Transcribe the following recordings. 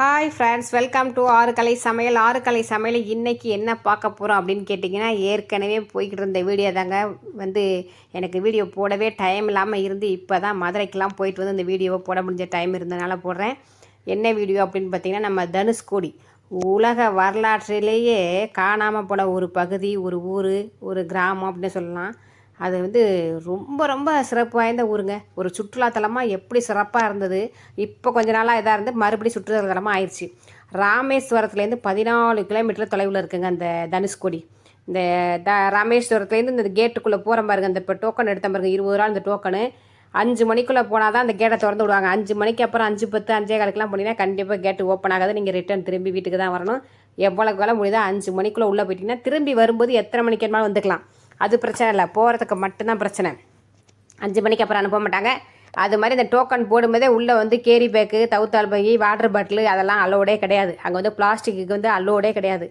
Hi friends welcome to ஆறு கலை சமையல். ஆறு கலை சமையல் இன்றைக்கி என்ன பார்க்க போகிறோம் அப்படின்னு கேட்டிங்கன்னா ஏற்கனவே போய்கிட்டு இருந்த வீடியோ தாங்க. வந்து எனக்கு வீடியோ போடவே டைம் இல்லாமல் இருந்து இப்போ தான் மதுரைக்கெலாம் போயிட்டு வந்து இந்த வீடியோவை போட முடிஞ்ச டைம் இருந்தனால போடுறேன். என்ன வீடியோ அப்படின்னு பார்த்தீங்கன்னா நம்ம தனுஷ்கோடி உலக வரலாற்றிலேயே காணாமல் போன ஒரு பகுதி ஒரு ஊர் ஒரு கிராமம் அப்படின்னு சொல்லலாம். அது வந்து ரொம்ப ரொம்ப சிறப்பு வாய்ந்த ஊருங்க. ஒரு சுற்றுலாத்தலமாக எப்படி சிறப்பாக இருந்தது இப்போ கொஞ்ச நாளாக இதாக இருந்து மறுபடியும் சுற்றுலாத்தலமாக ஆயிடுச்சு ராமேஸ்வரத்துலேருந்து பதினாலு கிலோமீட்டர் தொலைவில் இருக்குங்க அந்த தனுஷ்கோடி இந்த த ராமேஸ்வரத்துலேருந்து இந்த கேட்டுக்குள்ளே போகிற பாருங்க இந்த இப்போ டோக்கன் எடுத்த பாருங்க இருபது ரூபா இந்த டோக்கனு அஞ்சு மணிக்குள்ளே போனால் தான் அந்த கேட்டை திறந்து விடுவாங்க. அஞ்சு மணிக்கு அப்புறம் அஞ்சு பத்து அஞ்சே காலுக்குலாம் போனீங்கன்னா கண்டிப்பாக கேட்டு ஓப்பன் ஆகாது. நீங்கள் ரிட்டர்ன் திரும்பி வீட்டுக்கு தான் வரணும். எவ்வளோக்கு வேலை முடியுதோ அஞ்சு மணிக்குள்ளே உள்ளே போயிட்டீங்கன்னா திரும்பி வரும்போது எத்தனை மணிக்கு வேணுமாலும் வந்துக்கலாம். அது பிரச்சனை இல்லை. போகிறதுக்கு மட்டும்தான் பிரச்சனை. அஞ்சு மணிக்கு அப்புறம் அனுப்ப மாட்டாங்க. அது மாதிரி இந்த டோக்கன் போடும்போதே உள்ளே வந்து கேரி பேக்கு தவுத்தால் பை வாட்டர் பாட்டிலு அதெல்லாம் அலோடே கிடையாது. அங்கே வந்து பிளாஸ்டிக்கு வந்து அலோடே கிடையாது.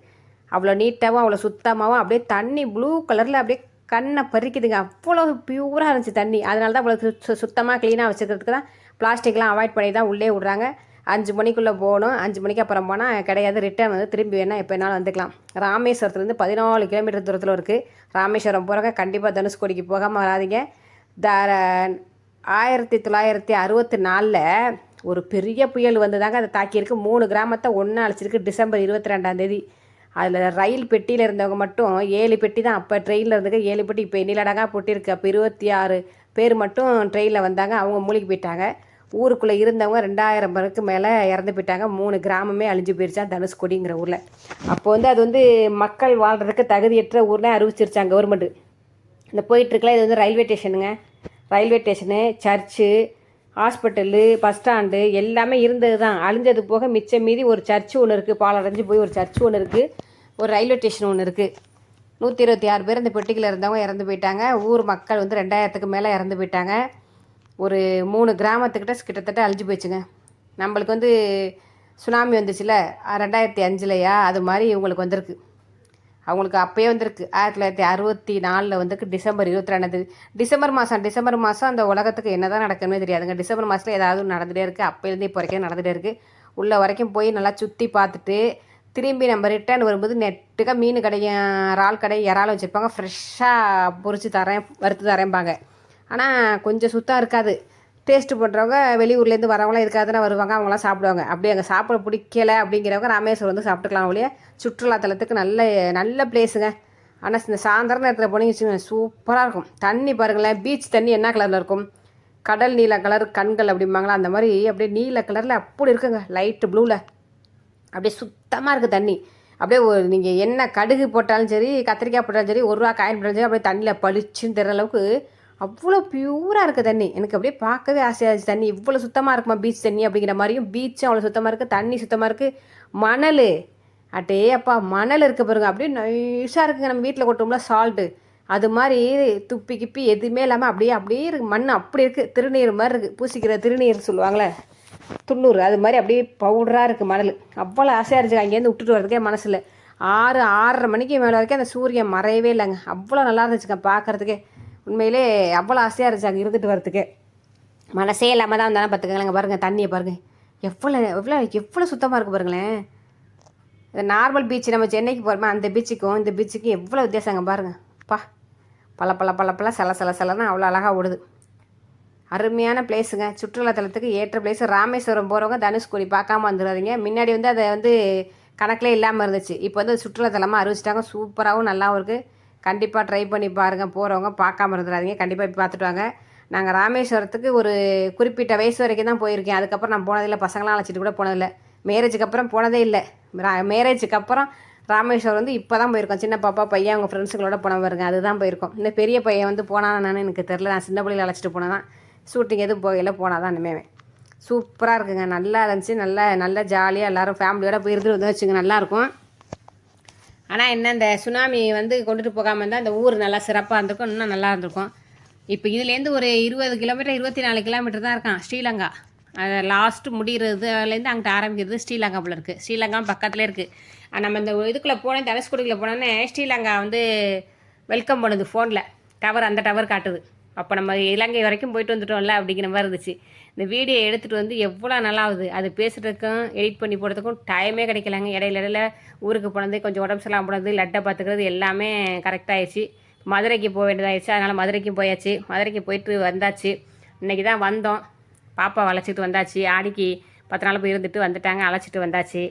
அவ்வளோ நீட்டாகவும் அவ்வளோ சுத்தமாகவும் அப்படியே தண்ணி ப்ளூ கலரில் அப்படியே கண்ணை பறிக்குதுங்க. அவ்வளோ பியூராக இருந்துச்சு தண்ணி. அதனால தான் அவ்வளோ சு சுத்தமாக க்ளீனாக வச்சுக்கிறதுக்கு தான் பிளாஸ்டிக்லாம் அவாய்ட் பண்ணி தான் உள்ளே விட்றாங்க. அஞ்சு மணிக்குள்ளே போகணும். அஞ்சு மணிக்கு அப்புறம் போனால் கிடையாது. ரிட்டர்ன் வந்து திரும்பி வேணால் எப்போ வேணாலும் வந்துக்கலாம். ராமேஸ்வரத்துலேருந்து பதினாலு கிலோமீட்டர் தூரத்தில் இருக்குது ராமேஸ்வரம் போகிறவங்க கண்டிப்பாக தனுஷ்கோடிக்கு போகாமல் வராதீங்க. த ஆயிரத்தி தொள்ளாயிரத்தி அறுபத்தி நாலில் ஒரு பெரிய புயல் வந்ததாங்க அதை தாக்கியிருக்கு மூணு கிராமத்தை ஒன்றா அழைச்சிருக்கு டிசம்பர் இருபத்தி ரெண்டாம் தேதி. அதில் ரயில் பெட்டியில் இருந்தவங்க மட்டும் ஏழு பெட்டி தான். அப்போ ட்ரெயினில் இருந்துங்க ஏழு பெட்டி இப்போ நீலடங்காக போட்டிருக்கு. அப்போ இருபத்தி ஆறு பேர் மட்டும் ட்ரெயினில் வந்தாங்க. அவங்க மூழ்கி போயிட்டாங்க. ஊருக்குள்ளே இருந்தவங்க ரெண்டாயிரம் பேருக்கு மேலே இறந்து போயிட்டாங்க. மூணு கிராமமே அழிஞ்சு போயிருச்சா தனுஷ்கோடிங்கிற ஊரில். அப்போ வந்து அது வந்து மக்கள் வாழ்கிறதுக்கு தகுதியற்ற ஊர்னே அறிவிச்சிருச்சாங்க கவர்மெண்ட்டு இந்த போயிட்டுருக்கல இது வந்து railway ஸ்டேஷனுங்க. Railway station church hospital bus stand எல்லாமே இருந்தது தான் அழிஞ்சது போக மிச்சம் மீதி ஒரு சர்ச்சு ஒன்று இருக்குது பாலடைஞ்சு போய் ஒரு சர்ச்சு ஒன்று இருக்குது ஒரு ரயில்வே ஸ்டேஷன் ஒன்று இருக்குது நூற்றி இருபத்தி ஆறு பேர் இந்த பெட்டிக்கில் இருந்தவங்க இறந்து போயிட்டாங்க. ஊர் மக்கள் வந்து ரெண்டாயிரத்துக்கு மேலே இறந்து போயிட்டாங்க. ஒரு மூணு கிராமத்துக்கிட்ட கிட்டத்தட்ட அழிஞ்சு போயிடுச்சுங்க. நம்மளுக்கு வந்து சுனாமி வந்துச்சுல ரெண்டாயிரத்தி அஞ்சுலையா அது மாதிரி இவங்களுக்கு வந்திருக்கு. அவங்களுக்கு அப்போயே வந்திருக்கு. ஆயிரத்தி தொள்ளாயிரத்தி அறுபத்தி நாலில் வந்துருக்கு டிசம்பர் இருபத்தி ரெண்டாந்தேதி டிசம்பர் மாதம் டிசம்பர் மாதம் அந்த உலகத்துக்கு என்ன தான் நடக்கணுமே தெரியாதுங்க. டிசம்பர் மாதத்தில் ஏதாவது நடந்துகிட்டே இருக்குது அப்போலேருந்து இப்போ வரைக்கும் நடந்துகிட்டே இருக்குது உள்ள வரைக்கும் போய் நல்லா சுற்றி பார்த்துட்டு திரும்பி நம்ம ரிட்டர்ன் வரும்போது நெட்டுக்காக மீன் கடையும் இறால் கடை இறால் வச்சுருப்பாங்க. ஃப்ரெஷ்ஷாக பொரிச்சு தரேன் வறுத்து தரேன்பாங்க. ஆனால் கொஞ்சம் சுத்தம் இருக்காது. டேஸ்ட்டு பண்ணுறவங்க வெளியூர்லேருந்து வரவங்களாம் இருக்காதுன்னு வருவாங்க அவங்களாம் சாப்பிடுவாங்க. அப்படி அங்கே சாப்பிட பிடிக்கல அப்படிங்கிறவங்க ராமேஸ்வரம் வந்து சாப்பிட்டுக்கலாம் ஒழிய சுற்றுலாத்தலத்துக்கு நல்ல நல்ல பிளேஸுங்க ஆனால் இந்த சாயந்தரம் நேரத்தில் போனீங்க வச்சுக்கோங்க சூப்பராக இருக்கும். தண்ணி பாருங்களேன் பீச் தண்ணி என்ன கலரில் இருக்கும்? கடல் நீல கலர் கண்கள் அப்படிம்பாங்களா அந்த மாதிரி அப்படியே நீல கலரில் அப்படி இருக்குங்க லைட்டு ப்ளூவில் அப்படியே சுத்தமாக இருக்குது தண்ணி. அப்படியே ஒரு நீங்கள் என்ன கடுகு போட்டாலும் சரி கத்திரிக்காய் போட்டாலும் சரி ஒரு ரூபா காயின் போட்டாலும் சரி அப்படியே தண்ணியில் பளிச்சுன்னு தெரிற அளவுக்கு அவ்வளோ பியூராக இருக்குது தண்ணி. எனக்கு அப்படியே பார்க்கவே ஆசையாக இருந்துச்சு தண்ணி. இவ்வளோ சுத்தமாக இருக்குமா பீச் தண்ணி அப்படிங்கிற மாதிரியும் பீச்சும் அவ்வளோ சுத்தமாக இருக்குது தண்ணி சுத்தமாக இருக்குது மணல். அட்டே அப்பா மணல் இருக்க பாருங்க. அப்படியே நைஸாக இருக்குங்க. நம்ம வீட்டில் கொட்டோம்ல சால்ட்டு அது மாதிரி துப்பி கிப்பி எதுவுமே இல்லாமல் அப்படியே அப்படியே இருக்கு. மண் அப்படி இருக்குது திருநீர் மாதிரி இருக்குது பூசிக்கிற திருநீர் சொல்லுவாங்களே. துண்ணூறு. அது மாதிரி அப்படியே பவுடராக இருக்குது மணல். அவ்வளோ ஆசையாக இருந்துச்சு. அங்கேருந்து விட்டுட்டு வரதுக்கே மனசில். ஆறு ஆறரை மணிக்கு மேலே வரைக்கும் அந்த சூரியன் மறையவே இல்லைங்க. அவ்வளோ நல்லா இருந்துச்சுங்க பார்க்குறதுக்கே. உண்மையிலே அவ்வளோ ஆசையாக இருந்துச்சு அங்கே இருந்துட்டு வரத்துக்கு மனசே இல்லாமல் தான் இருந்தாலும் பார்த்துக்கங்களேங்க பாருங்கள் தண்ணியை பாருங்கள் எவ்வளோ எவ்வளோ எவ்வளோ சுத்தமாக இருக்குது பாருங்களேன். இந்த நார்மல் பீச் நம்ம சென்னைக்கு போகிறோமே அந்த பீச்சுக்கும் இந்த பீச்சுக்கும் எவ்வளோ வித்தியாசங்க பாருங்கள் பா பல பல பல பல சல சல சலன்னு அவ்வளோ அழகாக ஓடுது. அருமையான பிளேஸுங்க சுற்றுலாத்தலத்துக்கு ஏற்ற பிளேஸ் ராமேஸ்வரம் போகிறவங்க தனுஷ்கோடி பார்க்காம வந்துடாதீங்க முன்னாடி வந்து அதை வந்து கணக்கில் இல்லாமல் இருந்துச்சு. இப்போ வந்து சுற்றுலாத்தலமாக அறிவிச்சிட்டாங்க. சூப்பராகவும் நல்லாவும் இருக்குது கண்டிப்பாக ட்ரை பண்ணி பாருங்கள் போகிறவங்க பார்க்காம இருந்துடாதீங்க கண்டிப்பாக போய் பார்த்துட்டு வாங்க. நாங்கள் ராமேஸ்வரத்துக்கு ஒரு குறிப்பிட்ட வயசு வரைக்கும் தான் போயிருக்கேன். அதுக்கப்புறம் நான் போனதில்லை. பசங்களாம் அழைச்சிட்டு கூட போனதில்லை. மேரேஜுக்கு அப்புறம் போனதே இல்லை. மேரேஜுக்கு அப்புறம் ராமேஸ்வரம் வந்து இப்போ தான் போயிருக்கோம். சின்ன பாப்பா பையன் அவங்க ஃப்ரெண்ட்ஸுங்களோட போன பாருங்க. அதுதான் போயிருக்கோம். இந்த பெரிய பையன் வந்து போனான்னு எனக்கு தெரில நான் சின்ன பிள்ளையில அழைச்சிட்டு போனதான். தான் ஷூட்டிங் எதுவும் போகையில் போனால் தான் இனிமேவே சூப்பராக இருக்குங்க. நல்லா இருந்துச்சு. நல்லா நல்லா ஜாலியாக எல்லோரும் ஃபேமிலியோடு போய் இருந்து வந்து வச்சுங்க நல்லாயிருக்கும் ஆனால் என்ன இந்த சுனாமி வந்து கொண்டுட்டு போகாமல் இருந்தால் இந்த ஊர் நல்லா சிறப்பாக இருந்திருக்கும் இன்னும் நல்லா இருந்திருக்கும். இப்போ இதுலேருந்து ஒரு இருபது கிலோமீட்டர் இருபத்தி நாலு கிலோமீட்டர் தான் இருக்கான் ஸ்ரீலங்கா. அது லாஸ்ட்டு முடிகிறதுலேருந்து அங்கிட்ட ஆரம்பிக்கிறது ஸ்ரீலங்கா போல இருக்குது ஸ்ரீலங்கா பக்கத்துலேயே இருக்குது நம்ம இந்த இதுக்குள்ளே போனேன் தனுஷ்கோடிக்குள்ளே போனோன்னே ஸ்ரீலங்கா வந்து வெல்கம் பண்ணுது ஃபோனில் டவர் அந்த டவர் காட்டுது. அப்போ நம்ம இலங்கை வரைக்கும் போயிட்டு வந்துட்டோம்ல அப்படிங்கிற மாதிரி இருந்துச்சு. இந்த வீடியோ எடுத்துகிட்டு வந்து எவ்வளோ நல்லா ஆகுது அது பேசுகிறதுக்கும் எடிட் பண்ணி போடுறதுக்கும் டைமே கிடைக்கலங்க. இடையில இடையில ஊருக்கு போனது கொஞ்சம் உடம்பு சரியில்லாம போனது லட்டை பார்த்துக்கிறது எல்லாமே கரெக்டாகிடுச்சு மதுரைக்கு போக வேண்டியதாகிடுச்சு அதனால் மதுரைக்கும் போயாச்சு. மதுரைக்கு போயிட்டு வந்தாச்சு. இன்றைக்கி தான் வந்தோம். பாப்பா அழைச்சிட்டு வந்தாச்சு. ஆடிக்கு பத்து நாள் போய் இருந்துட்டு வந்துட்டாங்க. அழைச்சிட்டு வந்தாச்சு.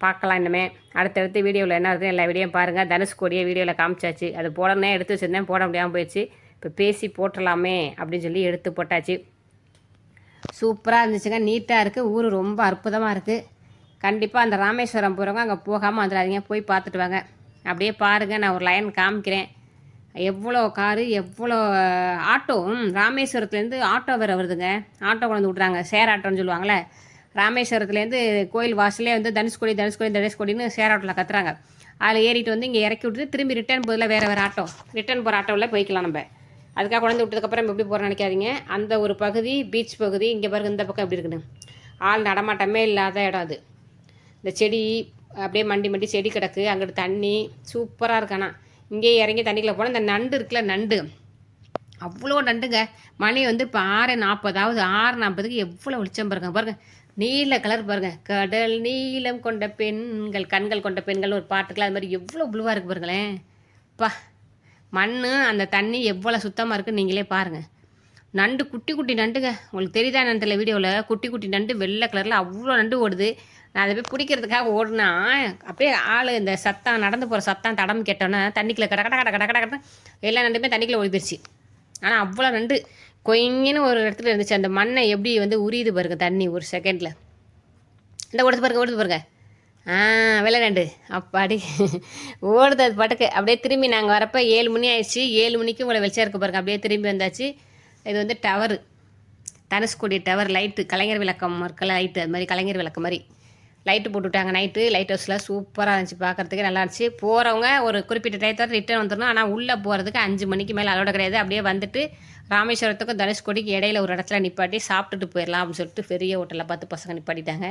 பார்க்கலாம் இனிமே. அடுத்தடுத்து வீடியோவில் என்ன இருக்குன்னு எல்லா வீடியோ பாருங்கள் தனுஷ்கோடியே வீடியோவில் காமிச்சாச்சு. அது போடனே எடுத்து வச்சுருந்தேன். போட முடியாமல் போயிடுச்சு. இப்போ பேசி போட்டுடலாமே அப்படின்னு சொல்லி எடுத்து போட்டாச்சு. சூப்பராக இருந்துச்சுங்க. நீட்டாக இருக்குது ஊர் ரொம்ப அற்புதமாக இருக்குது கண்டிப்பாக அந்த ராமேஸ்வரம் போகிறவங்க அங்கே போகாமல் வந்துடாதீங்க போய் பார்த்துட்டு வாங்க. அப்படியே பாருங்கள் நான் ஒரு லைன் காமிக்கிறேன். எவ்வளோ காரு எவ்வளோ ஆட்டோ? ராமேஸ்வரத்துலேருந்து ஆட்டோ வேறு வருதுங்க. ஆட்டோ கொண்டு வந்து விட்றாங்க சேர் ஆட்டோன்னு சொல்லுவாங்களே ராமேஸ்வரத்துலேருந்து கோயில் வாசலே வந்து தனுஷ்கோடி தனுஷ்கோடி தனுஷ்கோடின்னு சேர் ஆட்டோவில் கத்துறாங்க. அதில் ஏறிட்டு வந்து இங்கே இறக்கி விட்டுட்டு திரும்பி ரிட்டர்ன் போதில் வேறு வேறு ஆட்டோ. ரிட்டர்ன் போகிற ஆட்டோவில் போய்க்கலாம் நம்ம. அதுக்காக கொண்டு விட்டதுக்கப்புறம் எப்படி போகிறோம் நினைக்காதீங்க. அந்த ஒரு பகுதி பீச் பகுதி இங்கே பாருங்க இந்த பக்கம் எப்படி இருக்குன்னு. ஆள் நடமாட்டமே இல்லாத இடம் அது. இந்த செடி அப்படியே மண்டி மண்டி செடி கிடக்கு. அங்கிட்டு தண்ணி சூப்பராக இருக்கானா இங்கேயே இறங்கி தண்ணிக்குள்ளே போனால் இந்த நண்டு இருக்குல்ல நண்டு. அவ்வளோ நண்டுங்க. மணி வந்து இப்போ ஆறு நாற்பதாவது ஆறு நாற்பதுக்கு எவ்வளோ வெளிச்சம் பாருங்க பாருங்க. நீல கலர் பாருங்க. கடல் நீலம் கொண்ட பெண்கள் கண்கள் கொண்ட பெண்கள் ஒரு பாட்டுக்கெல்லாம் அது மாதிரி எவ்வளோ ப்ளூவாக இருக்குது பாருங்களேன். பா மண் அந்த தண்ணி எவ்வளோ சுத்தமாக இருக்குன்னு நீங்களே பாருங்கள் நண்டு குட்டி குட்டி நண்டுங்க. உங்களுக்கு தெரியுதா என்னன்னு வீடியோவில் குட்டி குட்டி நண்டு வெள்ளை கலரில் அவ்வளோ நண்டு ஓடுது. நான் அதை போய் பிடிக்கிறதுக்காக ஓடுனா அப்படியே ஆள் இந்த சத்தம் நடந்து போகிற சத்தம் தடம் கேட்டோன்னே தண்ணிக்குள்ளே கட கட கட கட கட கடன்னு எல்லா நண்டுமே தண்ணிக்குள்ளே ஓடிடுச்சு ஆனால் அவ்வளோ நண்டு. கொயின்னு ஒரு இடத்துல இருந்துச்சு. அந்த மண்ணை எப்படி வந்து உரியுது பாருங்க தண்ணி ஒரு செகண்டில் இந்த ஓடுது பாருங்க ஓடுது பாருங்க. ஆ விளையாண்டு நண்டு அப்பாடி. ஓடுது அது பாட்டுக்கு. அப்படியே திரும்பி நாங்கள் வரப்போ ஏழு மணி ஆயிடுச்சு. ஏழு மணிக்கு உங்களை வெளிச்சம் இருக்க பாருங்க. அப்படியே திரும்பி வந்தாச்சு. இது வந்து tower Dhanushkodi tower light Kalaignar விளக்கம் இருக்க லைட்டு அது மாதிரி கலைஞர் விளக்கம் மாதிரி. லைட்டு போட்டுவிட்டாங்க நைட்டு லைட் ஹவுஸில் சூப்பராக இருந்துச்சு. பார்க்குறதுக்கு நல்லா இருந்துச்சு. போகிறவங்க ஒரு குறிப்பிட்ட டயத்தோட ரிட்டர்ன் வந்துடணும். ஆனால் உள்ளே போகிறதுக்கு அஞ்சு மணிக்கு மேலே அலோட கிடையாது. அப்படியே வந்துட்டு ராமேஸ்வரத்துக்கும் தனுஷ்கோடிக்கு இடையில ஒரு இடத்துல நிப்பாட்டி சாப்பிட்டுட்டு போயிடலாம் அப்படின்னு சொல்லிட்டு பெரிய ஹோட்டலில் பார்த்து பசங்க நிப்பாட்டிட்டாங்க.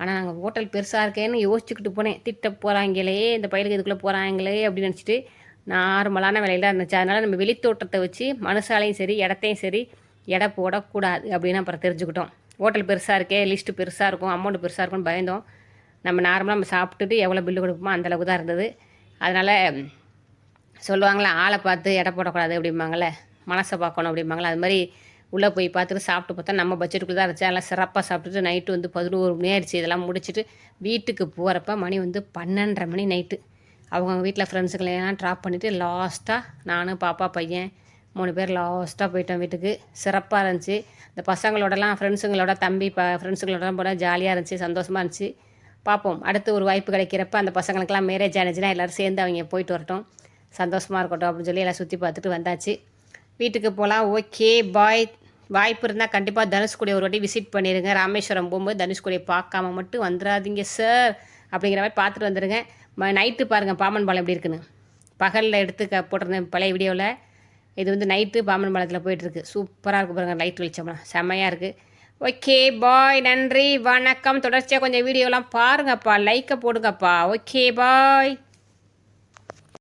ஆனால் நாங்கள் ஹோட்டல் பெருசாக இருக்கேன்னு யோசிச்சுக்கிட்டு போனேன். திட்ட போகிறாங்களே இந்த பயிலுக்கு இதுக்குள்ளே போகிறாங்களே அப்படின்னு நினச்சிட்டு நார்மலான வேலையில் இருந்துச்சு. அதனால் நம்ம வெளித்தோட்டத்தை வச்சு மனுஷாலையும் சரி இடத்தையும் சரி எடை போடக்கூடாது அப்படின்னு அப்புறம் தெரிஞ்சுக்கிட்டோம். ஹோட்டல் பெருசாக இருக்கே லிஸ்ட்டு பெருசாக இருக்கும் அமௌண்ட் பெருசாக இருக்கும்னு பயந்தோம். நம்ம நார்மலாக நம்ம சாப்பிட்டுட்டு எவ்வளோ பில்லு கொடுப்போமோ அந்தளவுக்கு தான் இருந்தது. அதனால் சொல்லுவாங்களே ஆளை பார்த்து எடை போடக்கூடாது அப்படிம்பாங்களே மனசை பார்க்கணும் அப்படிம்பாங்களே அது மாதிரி உள்ளே போய் பார்த்துட்டு சாப்பிட்டு பார்த்தா நம்ம பட்ஜெட்டுக்குள்ளே தான் இருந்துச்சு. அதெல்லாம் சிறப்பாக சாப்பிட்டுட்டு நைட்டு வந்து பதினோரு மணி ஆயிடுச்சு. இதெல்லாம் முடிச்சுட்டு வீட்டுக்கு போகிறப்ப மணி வந்து பன்னெண்டரை மணி நைட்டு அவங்க வீட்டில் ஃப்ரெண்ட்ஸுங்களெல்லாம் ட்ராப் பண்ணிவிட்டு லாஸ்ட்டாக நானும் பாப்பா பையன் மூணு பேர் லாஸ்ட்டாக போயிட்டோம் வீட்டுக்கு. சிறப்பாக இருந்துச்சு. இந்த பசங்களோடலாம் ஃப்ரெண்ட்ஸுங்களோட தம்பி ப ஃப்ரெண்ட்ஸுங்களோடலாம் போட ஜாலியாக இருந்துச்சு சந்தோஷமாக இருந்துச்சு. பார்ப்போம் அடுத்து ஒரு வாய்ப்பு கிடைக்கிறப்ப அந்த பசங்களுக்கெல்லாம் மேரேஜ் ஆனிச்சுன்னா எல்லோரும் சேர்ந்து அவங்க போயிட்டு வரட்டும். சந்தோஷமாக இருக்கட்டும் அப்படின்னு சொல்லி எல்லாம் சுற்றி பார்த்துட்டு வந்தாச்சு. வீட்டுக்கு போகலாம் ஓகே பாய். வாய்ப்பு இருந்தால் கண்டிப்பாக தனுஷ்கூடிய ஒரு வாட்டி விசிட் பண்ணிடுங்க ராமேஸ்வரம் போகும்போது தனுஷ்கோடியை பார்க்காம மட்டும் வந்துடாதீங்க சார் அப்படிங்கிற மாதிரி பார்த்துட்டு வந்துடுங்க ம நைட்டு பாருங்கள் பாம்பன் பாலம் எப்படி இருக்குன்னு. பகலில் எடுத்து க போட்டிருந்தேன் பழைய வீடியோவில் இது வந்து நைட்டு பாம்பன் பாலத்தில் போயிட்டுருக்கு சூப்பராக இருக்குது பாருங்கள் லைட் வெளிச்சம்லாம். செம்மையாக இருக்குது ஓகே பாய் நன்றி வணக்கம். தொடர்ச்சியாக கொஞ்சம் வீடியோலாம் பாருங்கப்பா. லைக்கை போடுங்கப்பா. Okay bye